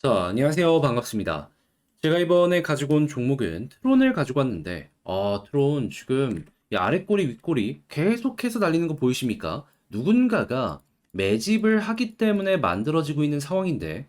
자, 안녕하세요. 반갑습니다. 제가 이번에 가지고 온 종목은 트론을 가지고 왔는데, 아, 트론 지금 이 아래 꼬리 윗꼬리 계속해서 날리는 거 보이십니까? 누군가가 매집을 하기 때문에 만들어지고 있는 상황인데,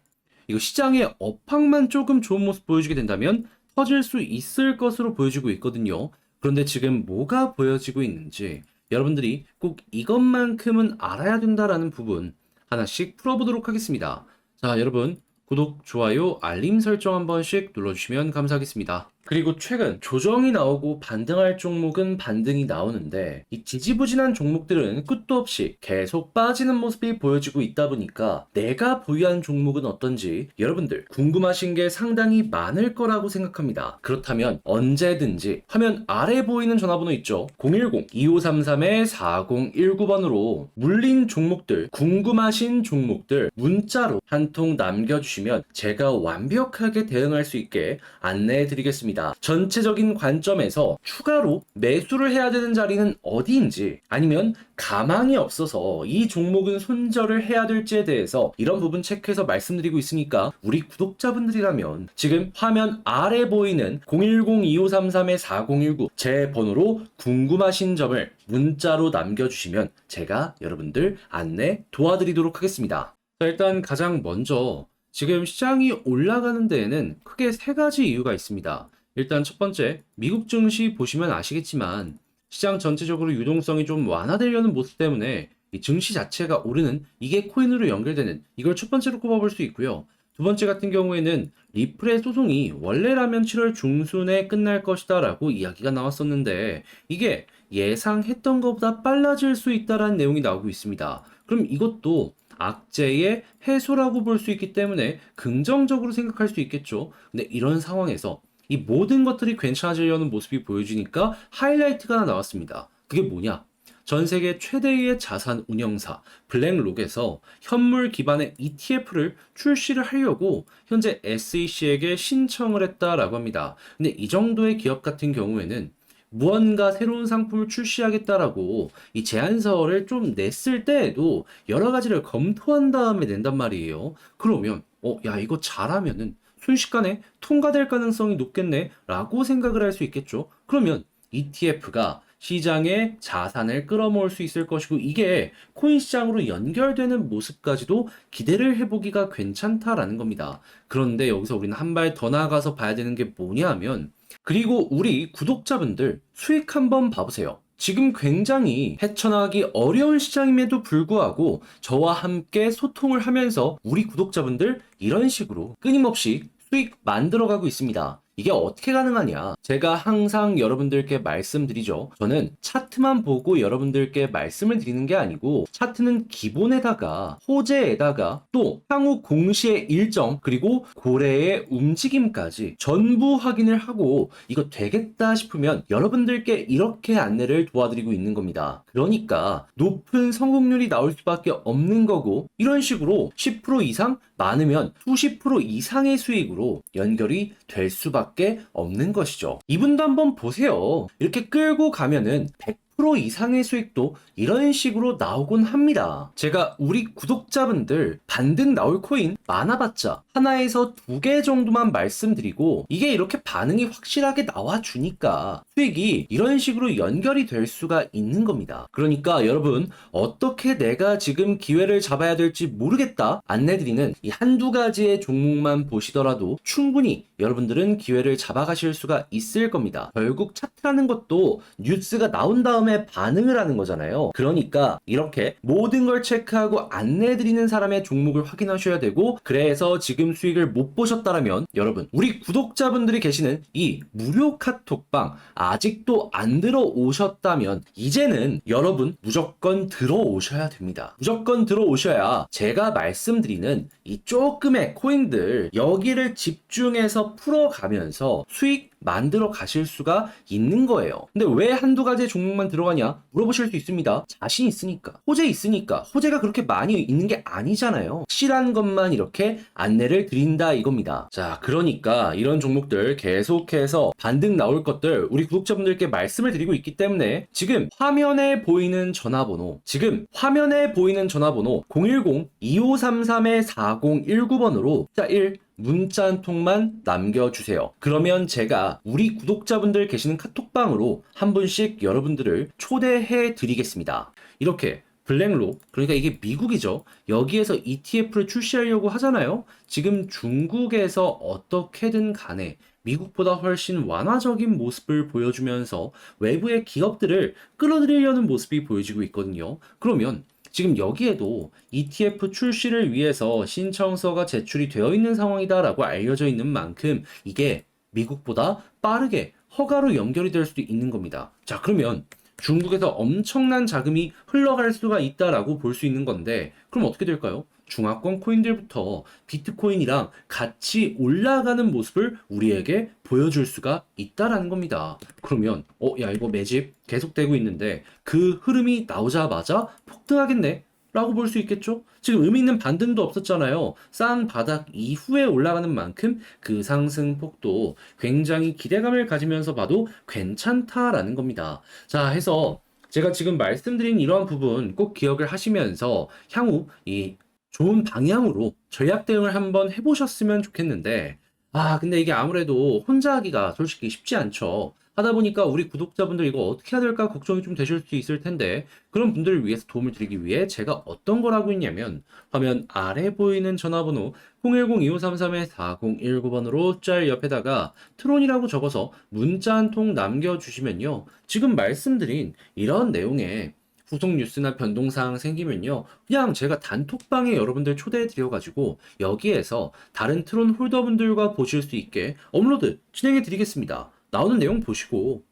이거 시장의 업황만 조금 좋은 모습 보여주게 된다면 터질 수 있을 것으로 보여지고 있거든요. 그런데 지금 뭐가 보여지고 있는지 여러분들이 꼭 이것만큼은 알아야 된다라는 부분 하나씩 풀어보도록 하겠습니다. 자, 여러분. 구독, 좋아요, 알림 설정 한 번씩 눌러주시면 감사하겠습니다. 그리고 최근 조정이 나오고 반등할 종목은 반등이 나오는데 이 지지부진한 종목들은 끝도 없이 계속 빠지는 모습이 보여지고 있다 보니까 내가 보유한 종목은 어떤지 여러분들 궁금하신 게 상당히 많을 거라고 생각합니다. 그렇다면 언제든지 화면 아래 보이는 전화번호 있죠? 010-2533-4019번으로 물린 종목들, 궁금하신 종목들 문자로 한 통 남겨주시면 제가 완벽하게 대응할 수 있게 안내해 드리겠습니다. 전체적인 관점에서 추가로 매수를 해야 되는 자리는 어디인지 아니면 가망이 없어서 이 종목은 손절을 해야 될지에 대해서 이런 부분 체크해서 말씀드리고 있으니까 우리 구독자분들이라면 지금 화면 아래 보이는 010-2533-4019 제 번호로 궁금하신 점을 문자로 남겨주시면 제가 여러분들 안내 도와드리도록 하겠습니다. 자, 일단 가장 먼저 지금 시장이 올라가는 데에는 크게 세 가지 이유가 있습니다. 일단 첫 번째, 미국 증시 보시면 아시겠지만 시장 전체적으로 유동성이 좀 완화되려는 모습 때문에 이 증시 자체가 오르는 이게 코인으로 연결되는 이걸 첫 번째로 꼽아볼 수 있고요. 두 번째 같은 경우에는 리플의 소송이 원래라면 7월 중순에 끝날 것이다 라고 이야기가 나왔었는데 이게 예상했던 것보다 빨라질 수 있다라는 내용이 나오고 있습니다. 그럼 이것도 악재의 해소라고 볼 수 있기 때문에 긍정적으로 생각할 수 있겠죠. 근데 이런 상황에서 이 모든 것들이 괜찮아지려는 모습이 보여지니까 하이라이트가 하나 나왔습니다. 그게 뭐냐? 전 세계 최대의 자산 운영사 블랙록에서 현물 기반의 ETF를 출시를 하려고 현재 SEC에게 신청을 했다라고 합니다. 근데 이 정도의 기업 같은 경우에는 무언가 새로운 상품을 출시하겠다라고 이 제안서를 좀 냈을 때에도 여러 가지를 검토한 다음에 낸단 말이에요. 그러면 어, 야, 이거 잘하면은 순식간에 통과될 가능성이 높겠네 라고 생각을 할 수 있겠죠. 그러면 ETF가 시장에 자산을 끌어모을 수 있을 것이고 이게 코인 시장으로 연결되는 모습까지도 기대를 해보기가 괜찮다라는 겁니다. 그런데 여기서 우리는 한 발 더 나아가서 봐야 되는 게 뭐냐 하면 그리고 우리 구독자분들 수익 한번 봐보세요. 지금 굉장히 헤쳐나가기 어려운 시장임에도 불구하고 저와 함께 소통을 하면서 우리 구독자분들 이런 식으로 끊임없이 수익 만들어가고 있습니다. 이게 어떻게 가능하냐? 제가 항상 여러분들께 말씀드리죠. 저는 차트만 보고 여러분들께 말씀을 드리는 게 아니고 차트는 기본에다가 호재에다가 또 향후 공시의 일정 그리고 고래의 움직임까지 전부 확인을 하고 이거 되겠다 싶으면 여러분들께 이렇게 안내를 도와드리고 있는 겁니다. 그러니까 높은 성공률이 나올 수밖에 없는 거고 이런 식으로 10% 이상 많으면 수십 프로 이상의 수익으로 연결이 될 수밖에 없는 것이죠. 이분도 한번 보세요. 이렇게 끌고 가면은 100% 이상의 수익도 이런 식으로 나오곤 합니다. 제가 우리 구독자분들 반등 나올 코인 많아봤자 하나에서 두 개 정도만 말씀드리고 이게 이렇게 반응이 확실하게 나와주니까 수익이 이런 식으로 연결이 될 수가 있는 겁니다. 그러니까 여러분 어떻게 내가 지금 기회를 잡아야 될지 모르겠다 안내드리는 이 한두 가지의 종목만 보시더라도 충분히 여러분들은 기회를 잡아가실 수가 있을 겁니다. 결국 차트라는 것도 뉴스가 나온 다음에 반응을 하는 거잖아요. 그러니까 이렇게 모든 걸 체크하고 안내해드리는 사람의 종목을 확인하셔야 되고 그래서 지금 수익을 못 보셨다라면 여러분 우리 구독자분들이 계시는 이 무료 카톡방 아직도 안 들어오셨다면 이제는 여러분 무조건 들어오셔야 됩니다. 무조건 들어오셔야 제가 말씀드리는 이 조금의 코인들 여기를 집중해서 풀어가면서 수익 만들어 가실 수가 있는 거예요. 근데 왜 한두 가지의 종목만 들어가냐? 물어보실 수 있습니다. 자신 있으니까. 호재 있으니까. 호재가 그렇게 많이 있는 게 아니잖아요. 실한 것만 이렇게 안내를 드린다 이겁니다. 자, 그러니까 이런 종목들 계속해서 반등 나올 것들 우리 구독자분들께 말씀을 드리고 있기 때문에 지금 화면에 보이는 전화번호, 지금 화면에 보이는 전화번호 010-2533-4019번으로 자, 1. 문자 한 통만 남겨주세요. 그러면 제가 우리 구독자분들 계시는 카톡방으로 한 분씩 여러분들을 초대해 드리겠습니다. 이렇게 블랙록, 그러니까 이게 미국이죠. 여기에서 ETF를 출시하려고 하잖아요. 지금 중국에서 어떻게든 간에 미국보다 훨씬 완화적인 모습을 보여주면서 외부의 기업들을 끌어들이려는 모습이 보여지고 있거든요. 그러면 지금 여기에도 ETF 출시를 위해서 신청서가 제출이 되어 있는 상황이다라고 알려져 있는 만큼 이게 미국보다 빠르게 허가로 연결이 될 수도 있는 겁니다. 자, 그러면 중국에서 엄청난 자금이 흘러갈 수가 있다라고 볼 수 있는 건데, 그럼 어떻게 될까요? 중화권 코인들부터 비트코인이랑 같이 올라가는 모습을 우리에게 보여줄 수가 있다라는 겁니다. 그러면, 어, 야, 이거 매집 계속되고 있는데, 그 흐름이 나오자마자 폭등하겠네? 라고 볼 수 있겠죠? 지금 의미 있는 반등도 없었잖아요. 싼 바닥 이후에 올라가는 만큼 그 상승폭도 굉장히 기대감을 가지면서 봐도 괜찮다라는 겁니다. 자, 해서 제가 지금 말씀드린 이러한 부분 꼭 기억을 하시면서 향후 이 좋은 방향으로 전략 대응을 한번 해보셨으면 좋겠는데, 아, 근데 이게 아무래도 혼자 하기가 솔직히 쉽지 않죠. 하다 보니까 우리 구독자분들 이거 어떻게 해야 될까 걱정이 좀 되실 수 있을 텐데, 그런 분들을 위해서 도움을 드리기 위해 제가 어떤 걸 하고 있냐면, 화면 아래 보이는 전화번호 010-2533-4019번으로 짤 옆에다가 트론이라고 적어서 문자 한 통 남겨주시면요. 지금 말씀드린 이런 내용에 후속 뉴스나 변동사항 생기면요. 그냥 제가 단톡방에 여러분들 초대해 드려가지고 여기에서 다른 트론 홀더분들과 보실 수 있게 업로드 진행해 드리겠습니다. 나오는 내용 보시고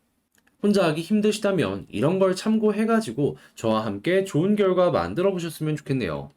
혼자 하기 힘드시다면 이런 걸 참고해가지고 저와 함께 좋은 결과 만들어 보셨으면 좋겠네요.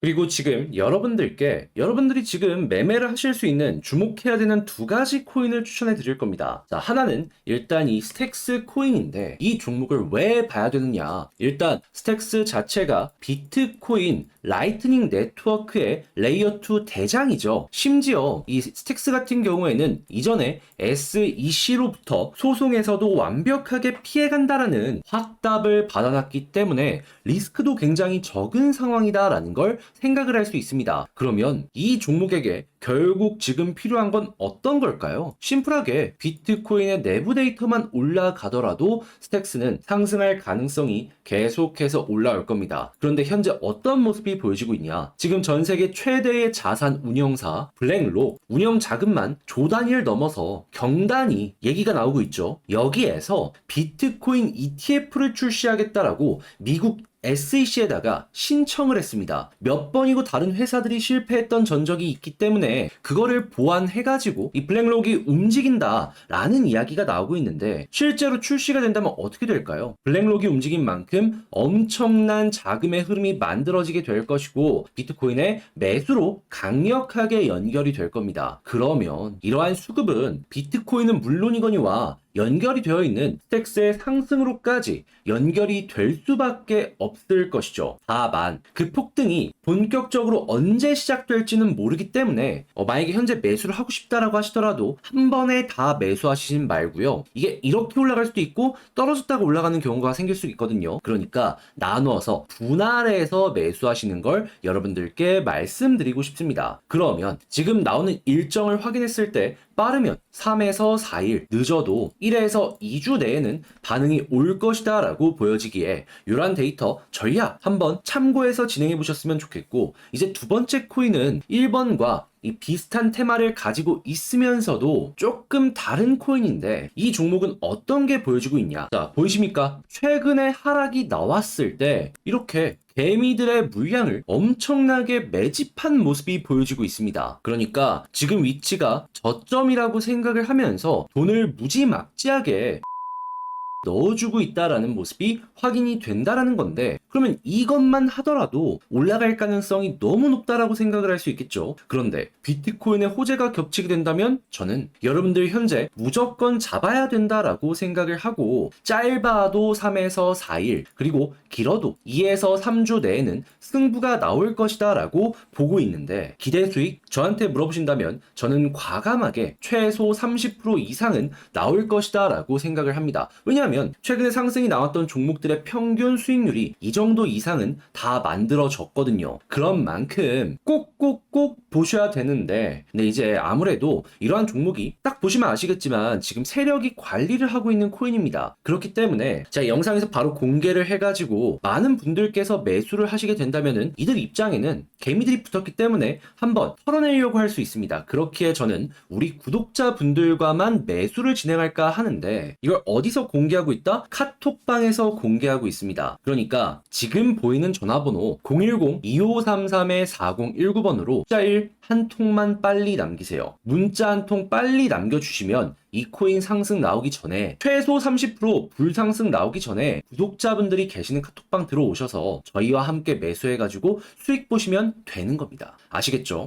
그리고 지금 여러분들께 여러분들이 지금 매매를 하실 수 있는 주목해야 되는 두 가지 코인을 추천해 드릴 겁니다. 자, 하나는 일단 이 스택스 코인인데 이 종목을 왜 봐야 되느냐? 일단 스택스 자체가 비트코인 라이트닝 네트워크의 레이어 2 대장이죠. 심지어 이 스택스 같은 경우에는 이전에 SEC로부터 소송에서도 완벽하게 피해간다라는 확답을 받아놨기 때문에 리스크도 굉장히 적은 상황이다라는 걸 생각을 할 수 있습니다. 그러면 이 종목에게 결국 지금 필요한 건 어떤 걸까요? 심플하게 비트코인의 내부 데이터만 올라가더라도 스택스는 상승할 가능성이 계속해서 올라올 겁니다. 그런데 현재 어떤 모습이 보여지고 있냐? 지금 전 세계 최대의 자산 운영사 블랙록 운영 자금만 조 단위를 넘어서 경단이 얘기가 나오고 있죠. 여기에서 비트코인 ETF를 출시하겠다라고 미국 SEC에다가 신청을 했습니다. 몇 번이고 다른 회사들이 실패했던 전적이 있기 때문에 그거를 보완해가지고 이 블랙록이 움직인다라는 이야기가 나오고 있는데 실제로 출시가 된다면 어떻게 될까요? 블랙록이 움직인 만큼 엄청난 자금의 흐름이 만들어지게 될 것이고 비트코인의 매수로 강력하게 연결이 될 겁니다. 그러면 이러한 수급은 비트코인은 물론이거니와 연결이 되어 있는 스택스의 상승으로까지 연결이 될 수밖에 없을 것이죠. 다만 그 폭등이 본격적으로 언제 시작될지는 모르기 때문에 어, 만약에 현재 매수를 하고 싶다라고 하시더라도 한 번에 다 매수하시진 말고요. 이게 이렇게 올라갈 수도 있고 떨어졌다가 올라가는 경우가 생길 수 있거든요. 그러니까 나누어서 분할해서 매수하시는 걸 여러분들께 말씀드리고 싶습니다. 그러면 지금 나오는 일정을 확인했을 때 빠르면 3에서 4일, 늦어도 1에서 2주 내에는 반응이 올 것이다 라고 보여지기에 이러한 데이터 전략 한번 참고해서 진행해 보셨으면 좋겠고 이제 두 번째 코인은 1번과 이 비슷한 테마를 가지고 있으면서도 조금 다른 코인인데 이 종목은 어떤 게 보여지고 있냐? 자 보이십니까? 최근에 하락이 나왔을 때 이렇게 개미들의 물량을 엄청나게 매집한 모습이 보여지고 있습니다. 그러니까 지금 위치가 저점이라고 생각을 하면서 돈을 무지막지하게 넣어주고 있다라는 모습이 확인이 된다라는 건데 그러면 이것만 하더라도 올라갈 가능성이 너무 높다라고 생각을 할 수 있겠죠. 그런데 비트코인의 호재가 겹치게 된다면 저는 여러분들 현재 무조건 잡아야 된다라고 생각을 하고 짧아도 3에서 4일 그리고 길어도 2에서 3주 내에는 승부가 나올 것이다라고 보고 있는데 기대 수익 저한테 물어보신다면 저는 과감하게 최소 30% 이상은 나올 것이다 라고 생각을 합니다. 왜냐하면 최근에 상승이 나왔던 종목들의 평균 수익률이 이 정도 이상은 다 만들어졌거든요. 그런 만큼 꼭꼭꼭 보셔야 되는데, 근데 이제 아무래도 이러한 종목이 딱 보시면 아시겠지만 지금 세력이 관리를 하고 있는 코인입니다. 그렇기 때문에 제가 영상에서 바로 공개를 해가지고 많은 분들께서 매수를 하시게 된다면은 이들 입장에는 개미들이 붙었기 때문에 한번 털어내 려고 할 수 있습니다. 그렇기에 저는 우리 구독자분들과만 매수를 진행할까 하는데 이걸 어디서 공개하고 있다? 카톡방에서 공개하고 있습니다. 그러니까 지금 보이는 전화번호 010-2533-4019번으로 문자 1 한 통만 빨리 남기세요. 문자 한 통 빨리 남겨주시면 이 코인 상승 나오기 전에 최소 30% 불상승 나오기 전에 구독자분들이 계시는 카톡방 들어오셔서 저희와 함께 매수해가지고 수익 보시면 되는 겁니다. 아시겠죠?